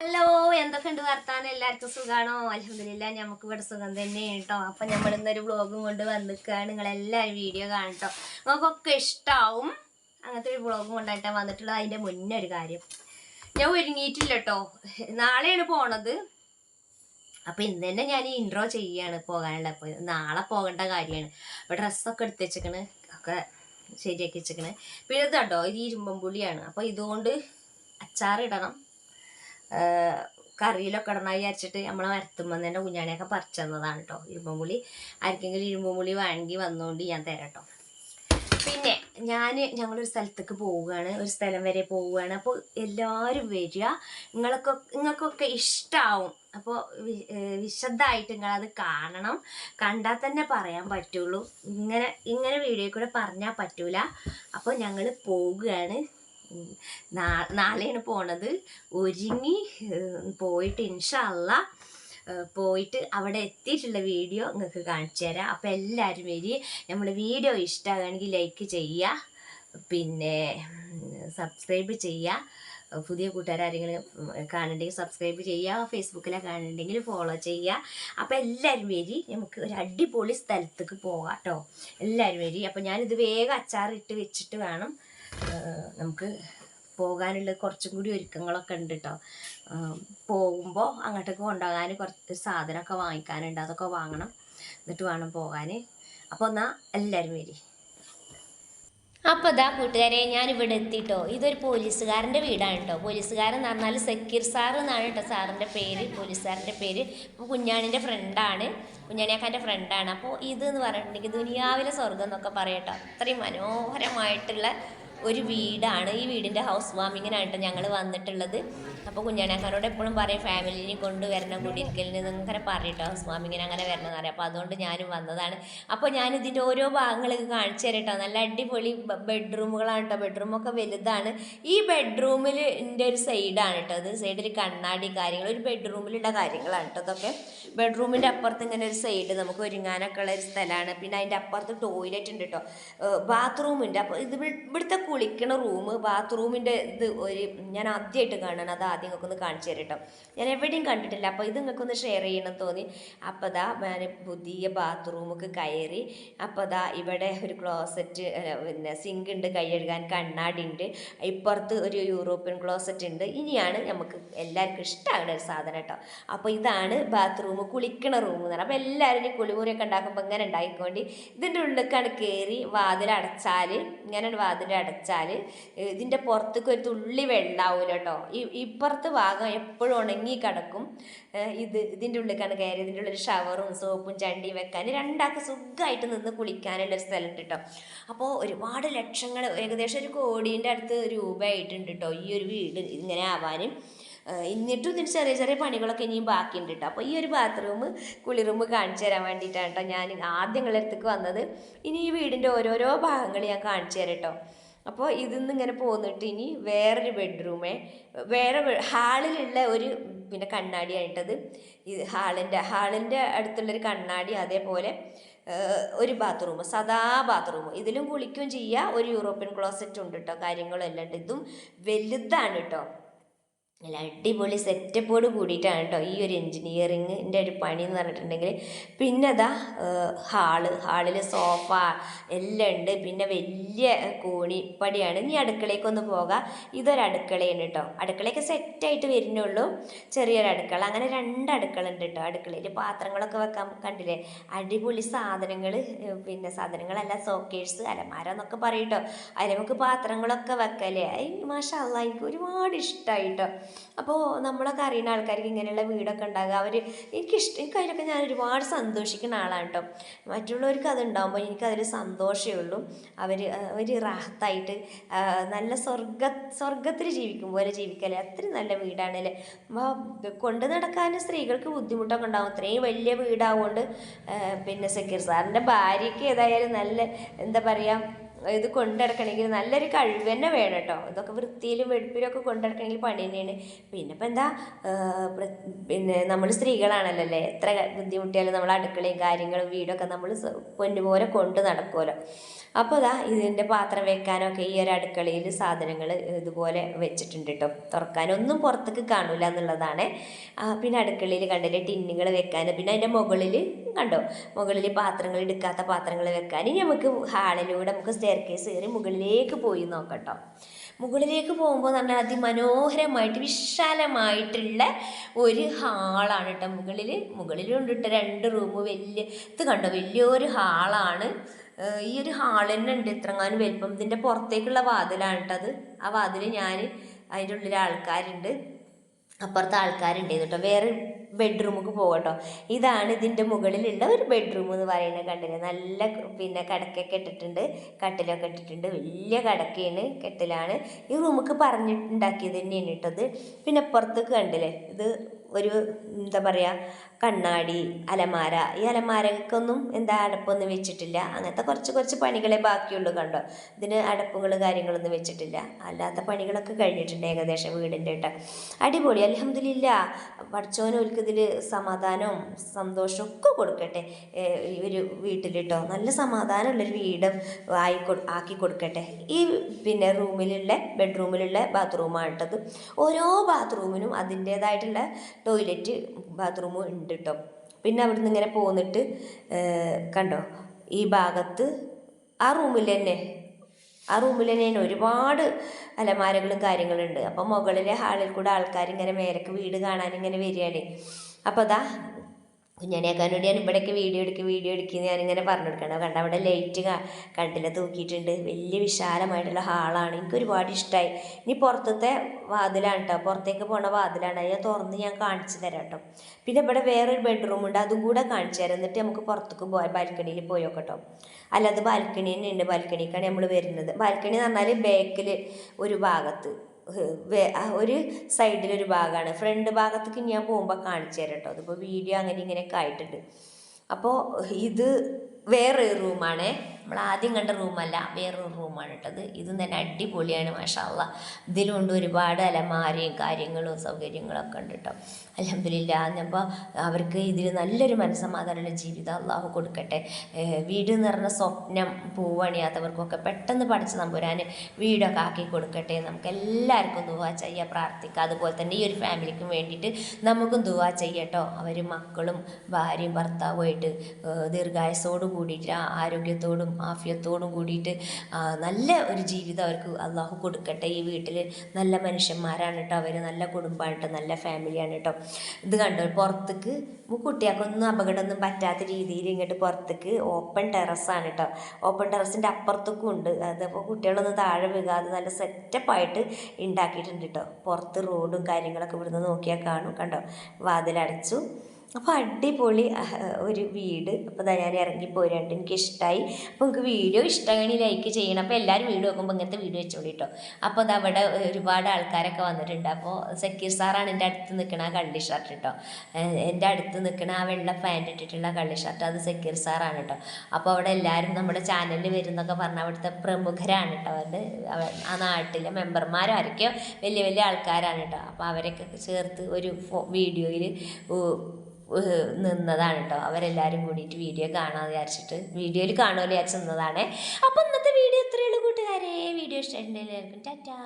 Hello എന്തൊക്കെയുണ്ട് വർത്താനം? എല്ലാവർക്കും സുഖാണോ? അലഹമില്ല നമുക്ക് ഇവിടെ സുഖം തന്നെയാണ് കേട്ടോ അപ്പൊ നമ്മൾ ഇന്നൊരു വ്ളോഗും കൊണ്ട് വന്നിക്കാണ്. നിങ്ങൾ എല്ലാവരും വീഡിയോ കാണട്ടോ നമുക്കൊക്കെ ഇഷ്ടാവും? അങ്ങനത്തെ ഒരു വ്ളോഗും കൊണ്ടായിട്ടാണ് വന്നിട്ടുള്ളത്. അതിന്റെ മുന്നേ ഒരു കാര്യം. ഞാൻ ഒരുങ്ങിയിട്ടില്ല കേട്ടോ നാളെയാണ് പോണത്. അപ്പൊ ഇന്ന് തന്നെ ഞാൻ ഇൻട്രോ ചെയ്യാണ് പോകാനുള്ള അപ്പോൾ നാളെ പോകേണ്ട കാര്യമാണ്. അപ്പൊ ഡ്രസ്സൊക്കെ എടുത്ത് വെച്ചേക്കണ്. ഒക്കെ ശരിയാക്കി വെച്ചേക്കണ്. പിന്നെ ഇത് കേട്ടോ ഇത് ഇരുമ്പം പുളിയാണ്. അപ്പൊ ഇതുകൊണ്ട് അച്ചാറിടണം കറിയിലൊക്കെ ഇടണം വിചാരിച്ചിട്ട് നമ്മളെ വരത്തുമ്പോൾ തന്നെ കുഞ്ഞാണിയൊക്കെ പറിച്ചു തന്നതാണ് കേട്ടോ ഇരുമ്പുളി ആർക്കെങ്കിലും ഇരുമ്പുളി വേണമെങ്കിൽ വന്നുകൊണ്ട് ഞാൻ തരാം കേട്ടോ പിന്നെ ഞാൻ ഞങ്ങളൊരു സ്ഥലത്തേക്ക് പോവുകയാണ്. ഒരു സ്ഥലം വരെ പോവുകയാണ്. അപ്പോൾ എല്ലാവരും വരിക. നിങ്ങളൊക്കെ നിങ്ങൾക്കൊക്കെ ഇഷ്ടമാവും അപ്പോൾ വിശദമായിട്ട് നിങ്ങളത് കാണണം. കണ്ടാൽ തന്നെ പറയാൻ പറ്റുള്ളൂ. ഇങ്ങനെ ഇങ്ങനെ വീഡിയോയിൽ കൂടെ പറഞ്ഞാൽ പറ്റൂല. അപ്പോൾ ഞങ്ങൾ പോവുകയാണ്. നാളെയാണ് പോണത്. ഒരുങ്ങി പോയിട്ട് ഇൻഷല്ല പോയിട്ട് അവിടെ എത്തിയിട്ടുള്ള വീഡിയോ നിങ്ങൾക്ക് കാണിച്ചു തരാം. അപ്പോൾ എല്ലാവരും വരി. നമ്മൾ വീഡിയോ ഇഷ്ടമാണെങ്കിൽ ലൈക്ക് ചെയ്യുക പിന്നെ സബ്സ്ക്രൈബ് ചെയ്യുക പുതിയ കൂട്ടുകാരെങ്കിലും കാണുന്നുണ്ടെങ്കിൽ സബ്സ്ക്രൈബ് ചെയ്യുക ഫേസ്ബുക്കിലെ കാണുന്നുണ്ടെങ്കിൽ ഫോളോ ചെയ്യുക അപ്പോൾ എല്ലാവരും വരി. നമുക്ക് ഒരു അടിപൊളി സ്ഥലത്തേക്ക് പോകാം കേട്ടോ എല്ലാവരും വരി. അപ്പോൾ ഞാനിത് വേഗം അച്ചാറിട്ട് വെച്ചിട്ട് വേണം. നമുക്ക് പോകാനുള്ള കുറച്ചും കൂടി ഒരുക്കങ്ങളൊക്കെ ഉണ്ട് കേട്ടോ പോകുമ്പോൾ അങ്ങോട്ടേക്ക് കൊണ്ടുപോകാൻ കുറച്ച് സാധനമൊക്കെ വാങ്ങിക്കാനുണ്ട്. അതൊക്കെ വാങ്ങണം. എന്നിട്ട് വേണം പോകാൻ. അപ്പോൾ എന്നാൽ എല്ലാവരും വരി. അപ്പോൾ ഇതാ കൂട്ടുകാരെ ഞാൻ ഇവിടെ എത്തിട്ടോ. ഇതൊരു പോലീസുകാരന്റെ വീടാണ് കേട്ടോ. പോലീസുകാരൻ എന്ന് പറഞ്ഞാൽ സക്കീർ സാർ എന്നാണ് കേട്ടോ സാറിന്റെ പേര്. പോലീസുകാരന്റെ പേര്. അപ്പോൾ കുഞ്ഞാണിന്റെ ഫ്രണ്ടാണ്. കുഞ്ഞാണിയാക്കാന്റെ ഫ്രണ്ടാണ്. അപ്പോൾ ഇത് എന്ന് പറഞ്ഞിട്ടുണ്ടെങ്കിൽ ദുനിയാവിലെ സ്വർഗം എന്നൊക്കെ പറയട്ടോ അത്രയും മനോഹരമായിട്ടുള്ള ഒരു വീടാണ്. ഈ വീടിന്റെ ഹൗസ് വാമിങ്ങിനായിട്ട് ഞങ്ങൾ വന്നിട്ടുള്ളത്. അപ്പോൾ കുഞ്ഞാനാക്കാരോട് എപ്പോഴും പറയും ഫാമിലിനെ കൊണ്ടുവരണം കുടിയിരിക്കലിന് ഇങ്ങനെ പറയട്ടോ. സ്വാമി ഇങ്ങനെ അങ്ങനെ വരണം എന്ന് പറയും. അപ്പോൾ അതുകൊണ്ട് ഞാനും വന്നതാണ്. അപ്പോൾ ഞാൻ ഇതിന്റെ ഓരോ ഭാഗങ്ങൾ കാണിച്ചു തരട്ടോ നല്ല അടിപൊളി ബെഡ്റൂമുകളാണ് കേട്ടോ. ബെഡ്റൂമൊക്കെ വലുതാണ്. ഈ ബെഡ്റൂമിൽ എന്റെ ഒരു സൈഡാണ് കേട്ടോ അത് സൈഡിൽ കണ്ണാടി കാര്യങ്ങൾ ഒരു ബെഡ്റൂമിലുള്ള കാര്യങ്ങളാണ് കേട്ടോ അതൊക്കെ ബെഡ്റൂമിന്റെ അപ്പുറത്ത് ഇങ്ങനെ ഒരു സൈഡ് നമുക്ക് ഒരുങ്ങാനൊക്കെ ഉള്ള ഒരു സ്ഥലമാണ്. പിന്നെ അതിന്റെ അപ്പുറത്ത് ടോയ്ലറ്റ് ഉണ്ട് കേട്ടോ. ബാത്റൂമുണ്ട് അപ്പോൾ ഇത് ഇവി- ഇവിടുത്തെ കുളിക്കണ റൂം ബാത്റൂമിന്റെ ഇത് ഒരു ഞാൻ ആദ്യമായിട്ട് കാണണം. അത് ആദ്യം നിങ്ങൾക്ക് ഒന്ന് കാണിച്ചു തരാം കേട്ടോ ഞാൻ എവിടെയും കണ്ടിട്ടില്ല. അപ്പോൾ ഇത് നിങ്ങൾക്കൊന്ന് ഷെയർ ചെയ്യണം തോന്നി. അപ്പോൾ ദാ ഞാൻ പുതിയ ബാത്റൂമൊക്കെ കയറി. അപ്പോൾ ദാ ഇവിടെ ഒരു ക്ലോസറ്റ് പിന്നെ സിങ്ക് ഉണ്ട് കൈ കഴുകാൻ കണ്ണാടി ഉണ്ട്. ഇപ്പുറത്ത് ഒരു യൂറോപ്യൻ ക്ലോസറ്റ് ഉണ്ട്. ഇനിയാണ് നമുക്ക് എല്ലാവർക്കും ഇഷ്ടമാകുന്ന ഒരു സാധനം കേട്ടോ. അപ്പോൾ ഇതാണ് ബാത്റൂം കുളിക്കണ റൂം എന്ന് പറഞ്ഞാൽ അപ്പോൾ എല്ലാവരും ഈ കുളിമുറിയൊക്കെ ഉണ്ടാക്കുമ്പോൾ ഇങ്ങനെ ഉണ്ടാക്കിക്കൊണ്ട് ഇതിന്റെ ഉള്ളിലേക്കാണ് കയറി വാതിൽ അടച്ചാൽ ഇങ്ങനെ വാതിൽ അടച്ചാൽ ഇതിന്റെ പുറത്തേക്ക് ഒരു തുള്ളി വെള്ളമാവില്ല കേട്ടോ. ഈ ഇപ്പുറത്ത് ഭാഗം എപ്പോഴും ഉണങ്ങി കിടക്കും. ഇത് ഇതിന്റെ ഉള്ളിലേക്കാണ് കയറി ഇതിന്റെ ഉള്ളിൽ ഷവറും സോപ്പും ചണ്ടിയും വെക്കാൻ. രണ്ടാൾക്ക് സുഖമായിട്ട് നിന്ന് കുളിക്കാനുള്ള ഒരു സ്ഥലം കേട്ടോ അപ്പോൾ ഒരുപാട് ലക്ഷങ്ങൾ ഏകദേശം ഒരു കോടീന്റെ അടുത്ത് രൂപയായിട്ടുണ്ട് കേട്ടോ ഈ ഒരു വീട് ഇങ്ങനെ ആവാനും. എന്നിട്ടും ഇതിന് ചെറിയ ചെറിയ പണികളൊക്കെ ഇനിയും ബാക്കിയുണ്ട് കേട്ടോ അപ്പോൾ ഈ ഒരു ബാത്റൂം കുളി റൂം കാണിച്ചു തരാൻ വേണ്ടിയിട്ടാണ് കേട്ടോ ഞാൻ ആദ്യം അടുത്തേക്ക് വന്നത്. ഇനി ഈ വീടിന്റെ ഓരോരോ ഭാഗങ്ങൾ ഞാൻ കാണിച്ചു തരാം കേട്ടോ അപ്പോൾ ഇതിൽ നിന്ന് ഇങ്ങനെ പോന്നിട്ട് ഇനി വേറൊരു ബെഡ്റൂമേ വേറെ ഹാളിലുള്ള ഒരു പിന്നെ കണ്ണാടിയായിട്ടത് ഈ ഹാളിന്റെ ഹാളിന്റെ അടുത്തുള്ളൊരു കണ്ണാടി അതേപോലെ ഒരു ബാത്റൂം സദാ ബാത്റൂം ഇതിലും കുളിക്കുകയും ചെയ്യുക ഒരു യൂറോപ്യൻ ക്ലോസറ്റ് ഉണ്ട് കേട്ടോ കാര്യങ്ങളും എല്ലാം ഉണ്ട്. ഇതും വലുതാണ് കേട്ടോ നല്ല അടിപൊളി സെറ്റപ്പോട് കൂടിയിട്ടാണ് കേട്ടോ ഈ ഒരു എൻജിനീയറിങ്ങിന്റെ ഒരു പണി എന്ന് പറഞ്ഞിട്ടുണ്ടെങ്കിൽ. പിന്നെ അതാ ഹാൾ. ഹാളിൽ സോഫ എല്ലാം ഉണ്ട്. പിന്നെ വലിയ കോണിപ്പടിയാണ്. ഇനി അടുക്കളയ്ക്കൊന്ന് പോകാം. ഇതൊരു അടുക്കളയാണ് കേട്ടോ അടുക്കളയൊക്കെ സെറ്റായിട്ട് വരുന്നുള്ളൂ. ചെറിയൊരു അടുക്കള. അങ്ങനെ രണ്ട് അടുക്കള ഉണ്ട് കേട്ടോ അടുക്കളയിൽ പാത്രങ്ങളൊക്കെ വെക്കാൻ കണ്ടില്ലേ? അടിപൊളി സാധനങ്ങൾ പിന്നെ സാധനങ്ങളല്ല സോക്കേഴ്സ് അലമാര എന്നൊക്കെ പറയും കേട്ടോ അതിൽ നമുക്ക് പാത്രങ്ങളൊക്കെ വെക്കല്ലേ? ഐ മാഷാ അല്ലാ എനിക്ക് ഒരുപാട് ഇഷ്ടമായി കേട്ടോ അപ്പോൾ നമ്മളൊക്കെ അറിയുന്ന ആൾക്കാർക്ക് ഇങ്ങനെയുള്ള വീടൊക്കെ ഉണ്ടാകുക അവർ എനിക്കിഷ്ടം എനിക്ക് അതിലൊക്കെ ഞാൻ ഒരുപാട് സന്തോഷിക്കുന്ന ആളാണ് കേട്ടോ. മറ്റുള്ളവർക്ക് അത് ഉണ്ടാകുമ്പോൾ എനിക്കതിൽ സന്തോഷമേ ഉള്ളൂ. അവർ ഒരു റാഹത്തായിട്ട് നല്ല സ്വർഗ സ്വർഗത്തിൽ ജീവിക്കും പോലെ ജീവിക്കല്ലേ? അത്രയും നല്ല വീടാണല്ലേ? കൊണ്ട് നടക്കാൻ സ്ത്രീകൾക്ക് ബുദ്ധിമുട്ടൊക്കെ ഉണ്ടാകും അത്രയും വലിയ വീടാവുകൊണ്ട് പിന്നെ സക്കീർ സാറിന്റെ ഭാര്യയ്ക്ക് ഏതായാലും നല്ല എന്താ പറയുക ഇത് കൊണ്ടിടക്കണമെങ്കിൽ നല്ലൊരു കഴിവ് തന്നെ വേണം കേട്ടോ. ഇതൊക്കെ വൃത്തിയിലും വെടുപ്പിലും ഒക്കെ കൊണ്ടിടക്കണമെങ്കിൽ പണി തന്നെയാണ്. പിന്നെ ഇപ്പം എന്താ പിന്നെ നമ്മൾ സ്ത്രീകളാണല്ലോ അല്ലേ? എത്ര ബുദ്ധിമുട്ടിയാലും നമ്മൾ അടുക്കളയും കാര്യങ്ങളും വീടൊക്കെ നമ്മൾ പൊന്നുപോലെ കൊണ്ട് നടക്കുമല്ലോ. അപ്പോൾ ഇതാ ഇതിന്റെ പാത്രം വെക്കാനൊക്കെ ഈ ഒരു അടുക്കളയിൽ സാധനങ്ങൾ ഇതുപോലെ വെച്ചിട്ടുണ്ട് കേട്ടോ. തുറക്കാനൊന്നും പുറത്തേക്ക് കാണില്ല എന്നുള്ളതാണ്. പിന്നെ അടുക്കളയിൽ കണ്ടില്ലേ ടിന്നുകൾ വെക്കാൻ. പിന്നെ അതിന്റെ മുകളിൽ കണ്ടോ? മുകളിൽ പാത്രങ്ങൾ എടുക്കാത്ത പാത്രങ്ങൾ വെക്കാൻ. നമുക്ക് ഹാളിലൂടെ നമുക്ക് സ്റ്റെയർ കേസ് കയറി മുകളിലേക്ക് പോയി നോക്കട്ടോ. മുകളിലേക്ക് പോകുമ്പോൾ നല്ല അതിമനോഹരമായിട്ട് വിശാലമായിട്ടുള്ള ഒരു ഹാളാണ് കേട്ടോ മുകളിൽ മുകളിലുണ്ട് കേട്ടോ രണ്ട് റൂം വലിയ ഇത് കണ്ടോ? വലിയൊരു ഹാളാണ്. ഈ ഒരു തന്നെ ഉണ്ട് ഇത്രങ്ങാനും വലിപ്പം. ഇതിന്റെ പുറത്തേക്കുള്ള വാതിലാണ് കേട്ടോ അത്. ആ വാതിൽ ഞാൻ അതിന്റെ ഉള്ളിൽ ആൾക്കാരുണ്ട്. അപ്പുറത്ത് ആൾക്കാരുണ്ട് കേട്ടോ. വേറെ ബെഡ്റൂമൊക്കെ പോകട്ടോ ഇതാണ് ഇതിന്റെ മുകളിലുള്ള ഒരു ബെഡ്റൂം എന്ന് പറയുന്നത് കണ്ടില്ലേ നല്ല പിന്നെ കടക്കൊക്കെ ഇട്ടിട്ടുണ്ട്. കട്ടിലൊക്കെ ഇട്ടിട്ടുണ്ട്. വലിയ കടക്കയാണ് കെട്ടിലാണ്. ഈ റൂമൊക്കെ പറഞ്ഞിട്ടുണ്ടാക്കിയത് തന്നെയാണ് അത് പിന്നെ അപ്പുറത്തേക്ക് കണ്ടില്ലേ? ഇത് ഒരു എന്താ പറയുക കണ്ണാടി അലമാര ഈ അലമാരക്കൊന്നും എന്താ അടപ്പൊന്നും വെച്ചിട്ടില്ല. അങ്ങനത്തെ കുറച്ച് കുറച്ച് പണികളെ ബാക്കിയുള്ളൂ കണ്ടോ. ഇതിന് അടപ്പുകൾ കാര്യങ്ങളൊന്നും വെച്ചിട്ടില്ല. അല്ലാത്ത പണികളൊക്കെ കഴിഞ്ഞിട്ടുണ്ട് ഏകദേശം വീടിന്റെ കേട്ടോ. അടിപൊളി അലഹമില്ല പഠിച്ചോനോൽക്ക് ഇതിൽ സമാധാനവും സന്തോഷവും ഒക്കെ കൊടുക്കട്ടെ. ഒരു വീട്ടിൽ കേട്ടോ. നല്ല സമാധാനമുള്ളൊരു വീട് ആയി ആക്കി കൊടുക്കട്ടെ. ഈ പിന്നെ റൂമിലുള്ള ബെഡ്റൂമിലുള്ള ബാത്റൂമാണ് കേട്ടത്. ഓരോ ബാത്റൂമിനും അതിന്റേതായിട്ടുള്ള ടോയ്ലറ്റ് ബാത്റൂമും ഉണ്ട് കേട്ടോ പിന്നെ അവിടുന്ന് ഇങ്ങനെ പോന്നിട്ട് കണ്ടോ? ഈ ഭാഗത്ത് ആ റൂമിൽ തന്നെ ആ റൂമിൽ തന്നെ ഒരുപാട് അലമാരകളും കാര്യങ്ങളുണ്ട്. അപ്പോൾ മുകളിലെ ഹാളിൽ കൂടെ ആൾക്കാർ ഇങ്ങനെ മേലേക്ക് വീട് കാണാൻ ഇങ്ങനെ വരികയാണ്. അപ്പോൾ അതാ കുഞ്ഞാണിയാക്കാൻ വേണ്ടിയാണ് ഇവിടെയൊക്കെ വീഡിയോ എടുക്കുക വീഡിയോ എടുക്കുക ഞാനിങ്ങനെ പറഞ്ഞു കൊടുക്കണം കണ്ട അവിടെ ലൈറ്റ് കണ്ടില്ല തൂക്കിയിട്ടുണ്ട്. വലിയ വിശാലമായിട്ടുള്ള ഹാളാണ് എനിക്ക് ഒരുപാട് ഇഷ്ടമായി ഇനി പുറത്തത്തെ വാതിലാണ് കേട്ടോ പുറത്തേക്ക് പോണ വാതിലാണ്. അത് തുറന്ന് ഞാൻ കാണിച്ചു തരാം കേട്ടോ പിന്നെ ഇവിടെ വേറൊരു ബെഡ്റൂം ഉണ്ട്. അതും കൂടെ കാണിച്ചു തരാം. എന്നിട്ട് നമുക്ക് പുറത്തേക്ക് പോയി ബാൽക്കണിയിൽ പോയോ കേട്ടോ അല്ലാതെ ബാൽക്കണി തന്നെയുണ്ട്. ബാൽക്കണിക്കാണ് നമ്മൾ വരുന്നത്. ബാൽക്കണി എന്ന് പറഞ്ഞാൽ ബേക്കിൽ ഒരു ഭാഗത്ത്. ഒരു സൈഡിലൊരു ഭാഗമാണ് ഫ്രണ്ട് ഭാഗത്തേക്ക് ഞാൻ പോകുമ്പോൾ കാണിച്ചു തരാം കേട്ടോ അതിപ്പോൾ വീഡിയോ അങ്ങനെ ഇങ്ങനെയൊക്കെ ആയിട്ടുണ്ട്. അപ്പോൾ ഇത് വേറൊരു റൂമാണ്. നമ്മൾ ആദ്യം കണ്ട റൂമല്ല വേറൊരു റൂമാണ് കേട്ടത് ഇതും. തന്നെ അടിപൊളിയാണ് മാഷാള്ള ഇതിലുണ്ട് ഒരുപാട് അലമാരയും കാര്യങ്ങളും സൗകര്യങ്ങളും ഒക്കെ ഉണ്ട് കേട്ടോ. അലഹമില്ല എന്നപ്പോൾ അവർക്ക് ഇതിൽ നല്ലൊരു മനസ്സമാധാനമുള്ള ജീവിതം അള്ളാഹു കൊടുക്കട്ടെ. വീട് എന്ന് പറഞ്ഞ സ്വപ്നം പൂവണിയാത്തവർക്കൊക്കെ പെട്ടെന്ന് പഠിച്ച് നമ്പുരാൻ വീടൊക്കെ ആക്കി കൊടുക്കട്ടെ. നമുക്ക് എല്ലാവർക്കും ദുവാ ചെയ്യാം പ്രാർത്ഥിക്കാം. അതുപോലെ തന്നെ ഈ ഒരു ഫാമിലിക്കും വേണ്ടിയിട്ട് നമുക്കും ദുവാ ചെയ്യട്ടോ അവർ മക്കളും ഭാര്യയും ഭർത്താവുമായിട്ട് ദീർഘായുസോട് കൂടിയിട്ട് ആരോഗ്യത്തോടും ആഫിയത്തോടും കൂടിയിട്ട് നല്ല ഒരു ജീവിതം അവർക്ക് അള്ളാഹു കൊടുക്കട്ടെ. ഈ വീട്ടിൽ നല്ല മനുഷ്യന്മാരാണ് കേട്ടോ അവർ നല്ല കുടുംബമാണ് നല്ല ഫാമിലിയാണ് കേട്ടോ. ഇത് കണ്ടോ? പുറത്തേക്ക് കുട്ടികൾക്കൊന്നും അപകടമൊന്നും പറ്റാത്ത രീതിയിൽ ഇങ്ങോട്ട് പുറത്തേക്ക് ഓപ്പൺ ടെറസാണ് കേട്ടോ. ഓപ്പൺ ടെറസിന്റെ അപ്പുറത്തേക്കും ഉണ്ട്. അതപ്പോൾ കുട്ടികളൊന്നും താഴെ വീകാതെ നല്ല സെറ്റപ്പായിട്ട് ഉണ്ടാക്കിയിട്ടുണ്ട് കേട്ടോ. പുറത്ത് റോഡും കാര്യങ്ങളൊക്കെ ഇവിടുന്ന് നോക്കിയാൽ കാണും. കണ്ടോ? വാതിലടച്ചു. അപ്പോൾ അടിപൊളി ഒരു വീട്. അപ്പോൾ ഇതാ ഞാൻ ഇറങ്ങിപ്പോരാണ്ട് എനിക്ക് ഇഷ്ടമായി അപ്പോൾ നിങ്ങൾക്ക് വീഡിയോ ഇഷ്ടമാണെങ്കിൽ ലൈക്ക് ചെയ്യണം. അപ്പോൾ എല്ലാവരും വീഡിയോ നോക്കുമ്പോൾ ഇങ്ങനത്തെ വീഡിയോ വെച്ചോളി കേട്ടോ അപ്പോൾ അത് അവിടെ ഒരുപാട് ആൾക്കാരൊക്കെ വന്നിട്ടുണ്ട്. അപ്പോൾ സക്കീർ സാറാണ് എന്റെ അടുത്ത് നിൽക്കുന്ന ആ കള്ളി ഷർട്ട് കേട്ടോ എന്റെ അടുത്ത് നിൽക്കുന്ന ആ വെള്ള പാന്റ് ഇട്ടിട്ടുള്ള കള്ളി ഷർട്ട് അത് സക്കീർ സാറാണ് കേട്ടോ അപ്പോൾ അവിടെ എല്ലാവരും നമ്മുടെ ചാനലിൽ വരുന്നൊക്കെ പറഞ്ഞാൽ അവിടുത്തെ പ്രമുഖരാണ് കേട്ടോ അവരുടെ ആ നാട്ടിലെ മെമ്പർമാരും ആരൊക്കെയോ വലിയ വലിയ ആൾക്കാരാണ് കേട്ടോ അപ്പോൾ അവരൊക്കെ ചേർത്ത് ഒരു വീഡിയോയിൽ നിന്നതാണ് കേട്ടോ അവരെല്ലാവരും കൂടിയിട്ട് വീഡിയോ കാണാൻ വിചാരിച്ചിട്ട് വീഡിയോയിൽ കാണുമല്ലോ വിചാരിച്ച് നിന്നതാണ്. അപ്പോൾ ഇന്നത്തെ വീഡിയോ ഇത്രയേ കൂട്ടുകാരെ. വീഡിയോ ഇഷ്ടമായിട്ടുണ്ടെങ്കിൽ എല്ലാവർക്കും ടാറ്റാ.